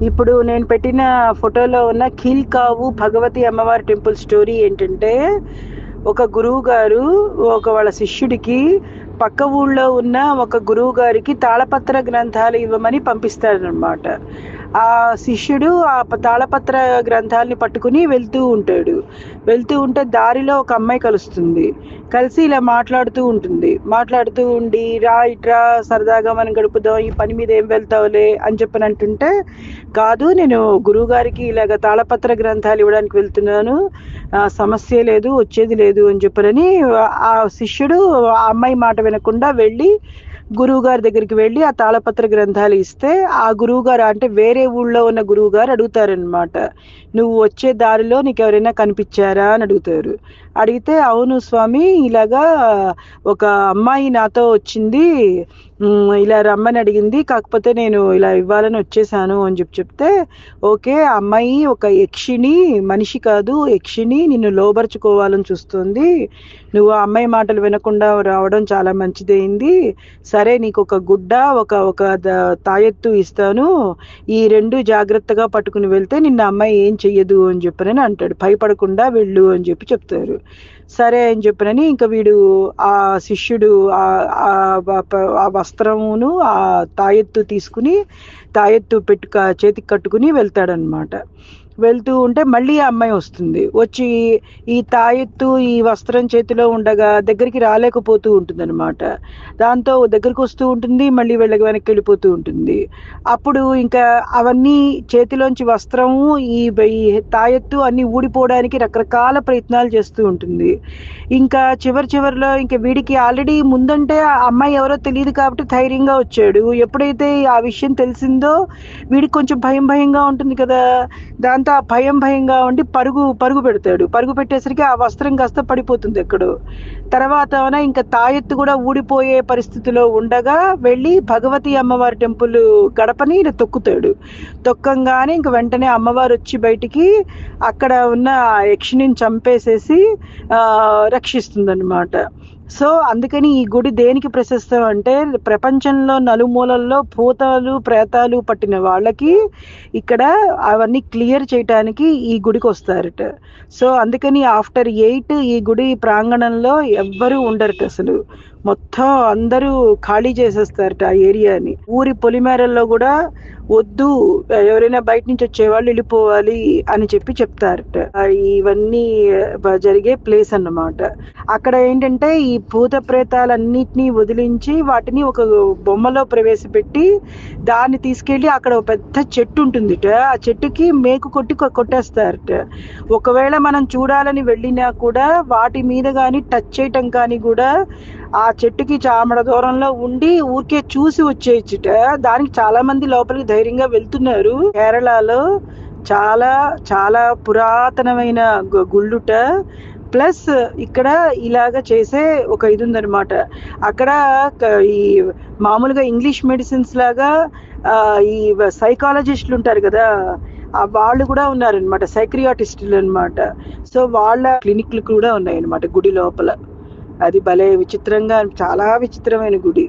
ఇప్పుడు నేను పెట్టిన ఫోటోలో ఉన్న కీల్కావు భగవతి అమ్మవారి టెంపుల్ స్టోరీ ఏంటంటే ఒక గురువు గారు ఒక వాళ్ళ శిష్యుడికి పక్క ఊళ్ళో ఉన్న ఒక గురువు గారికి తాళపత్ర గ్రంథాలు ఇవ్వమని పంపిస్తారనమాట ఆ శిష్యుడు ఆ తాళపత్ర గ్రంథాలని పట్టుకుని వెళ్తూ ఉంటాడు. వెళ్తూ ఉంటే దారిలో ఒక అమ్మాయి కలుస్తుంది. కలిసి ఇలా మాట్లాడుతూ ఉంటుంది. మాట్లాడుతూ ఉండి రా ఇట్రా సరదాగా మనం గడుపుదాం ఈ పని మీద ఏం వెళ్తావులే అని చెప్పని అంటుంటే కాదు నేను గురువు గారికి ఇలాగ తాళపత్ర గ్రంథాలు ఇవ్వడానికి వెళ్తున్నాను. సమస్య లేదు వచ్చేది లేదు అని చెప్పనని ఆ శిష్యుడు ఆ అమ్మాయి మాట వినకుండా వెళ్ళి గురువు గారి దగ్గరికి వెళ్ళి ఆ తాళపత్ర గ్రంథాలు ఇస్తే ఆ గురువు గారు అంటే వేరే ఊళ్ళో ఉన్న గురువు గారు అడుగుతారనమాట నువ్వు వచ్చే దారిలో నీకు ఎవరైనా కనిపించారా? అని అడుగుతారు. అడిగితే అవును స్వామి ఇలాగా ఒక అమ్మాయి నాతో వచ్చింది. ఇలా రమ్మని అడిగింది. కాకపోతే నేను ఇలా ఇవ్వాలని వచ్చేసాను అని చెప్పి చెప్తే ఓకే ఆ అమ్మాయి ఒక యక్షిని మనిషి కాదు. యక్షిని నిన్ను లోబరుచుకోవాలని చూస్తుంది. నువ్వు ఆ అమ్మాయి మాటలు వినకుండా రావడం చాలా మంచిదైంది. సరే నీకు ఒక గుడ్డ ఒక ఒక తాయెత్తు ఇస్తాను. ఈ రెండు జాగ్రత్తగా పట్టుకుని వెళ్తే నిన్న అమ్మాయి ఏం చెయ్యదు అని చెప్పనని అంటాడు. భయపడకుండా వెళ్ళు అని చెప్పి చెప్తారు. సరే అని చెప్పనని ఇంకా వీడు ఆ శిష్యుడు ఆ వస్త్రమును ఆ తాయెత్తు తీసుకుని తాయెత్తు పెట్టుక చేతికి కట్టుకుని వెళ్తాడనమాట వెళ్తూ ఉంటే మళ్ళీ ఆ అమ్మాయి వస్తుంది. వచ్చి ఈ తాయెత్తు ఈ వస్త్రం చేతిలో ఉండగా దగ్గరికి రాలేకపోతూ ఉంటుంది అనమాట దాంతో దగ్గరికి వస్తూ ఉంటుంది మళ్ళీ వెళ్ళక వెనక్కి వెళ్ళిపోతూ ఉంటుంది. అప్పుడు ఇంకా అవన్నీ చేతిలోంచి వస్త్రము ఈ ఈ తాయెత్తు అన్ని ఊడిపోవడానికి రకరకాల ప్రయత్నాలు చేస్తూ ఉంటుంది. ఇంకా చివరి చివరిలో ఇంకా వీడికి ఆల్రెడీ ముందంటే ఆ అమ్మాయి ఎవరో తెలియదు కాబట్టి ధైర్యంగా వచ్చాడు. ఎప్పుడైతే ఆ విషయం తెలిసిందో వీడికి కొంచెం భయం భయంగా ఉంటుంది కదా. దాంతో అంతా భయం భయంగా ఉండి పరుగు పరుగు పెడతాడు. పరుగు పెట్టేసరికి ఆ వస్త్రం కాస్త పడిపోతుంది ఎక్కడో. తర్వాత ఇంకా తాయెత్తు కూడా ఊడిపోయే పరిస్థితిలో ఉండగా వెళ్ళి భగవతి అమ్మవారి టెంపుల్ గడపని ఈయన తొక్కుతాడు. తొక్కంగానే ఇంక వెంటనే అమ్మవారు వచ్చి బయటికి అక్కడ ఉన్న యక్షిని చంపేసేసి ఆ రక్షిస్తుందన్నమాట. సో అందుకని ఈ గుడి దేనికి ప్రశస్తం అంటే ప్రపంచంలో నలుమూలల్లో భూతాలు ప్రేతాలు పట్టిన వాళ్ళకి ఇక్కడ అవన్నీ క్లియర్ చేయటానికి ఈ గుడికి వస్తారట. సో అందుకని ఆఫ్టర్ ఎయిట్ ఈ గుడి ప్రాంగణంలో ఎవ్వరూ ఉండరట అసలు. మొత్తం అందరూ ఖాళీ చేసేస్తారట ఆ ఏరియాని. ఊరి పొలిమేరల్లో కూడా వద్దు ఎవరైనా బయట నుంచి వచ్చేవాళ్ళు వెళ్ళిపోవాలి అని చెప్పి చెప్తారట. ఇవన్నీ జరిగే ప్లేస్ అన్నమాట. అక్కడ ఏంటంటే ఈ భూత ప్రేతాలన్నిటినీ వదిలించి వాటిని ఒక బొమ్మలో ప్రవేశపెట్టి దాన్ని తీసుకెళ్ళి అక్కడ ఒక పెద్ద చెట్టు ఉంటుందిట. ఆ చెట్టుకి మేకు కొట్టి కొట్టేస్తారట. ఒకవేళ మనం చూడాలని వెళ్ళినా కూడా వాటి మీద కానీ టచ్ చేయటం కానీ కూడా ఆ చెట్టుకి చామడ దూరంలో ఉండి ఊరికే చూసి వచ్చేయచ్చుట. దానికి చాలా మంది లోపలికి ధైర్యంగా వెళ్తున్నారు. కేరళలో చాలా చాలా పురాతనమైన గు- గుళ్ళుట. ప్లస్ ఇక్కడ ఇలాగ చేసే ఒక ఇది ఉందన్నమాట అక్కడ ఈ మామూలుగా ఇంగ్లీష్ మెడిసిన్స్ లాగా ఈ సైకాలజిస్టులు ఉంటారు కదా ఆ వాళ్ళు కూడా ఉన్నారనమాట సైక్రియాటిస్టులు అన్నమాట. సో వాళ్ళ క్లినిక్లు కూడా ఉన్నాయన్నమాట గుడి లోపల. అది భలే విచిత్రంగా చాలా విచిత్రమైన గుడి.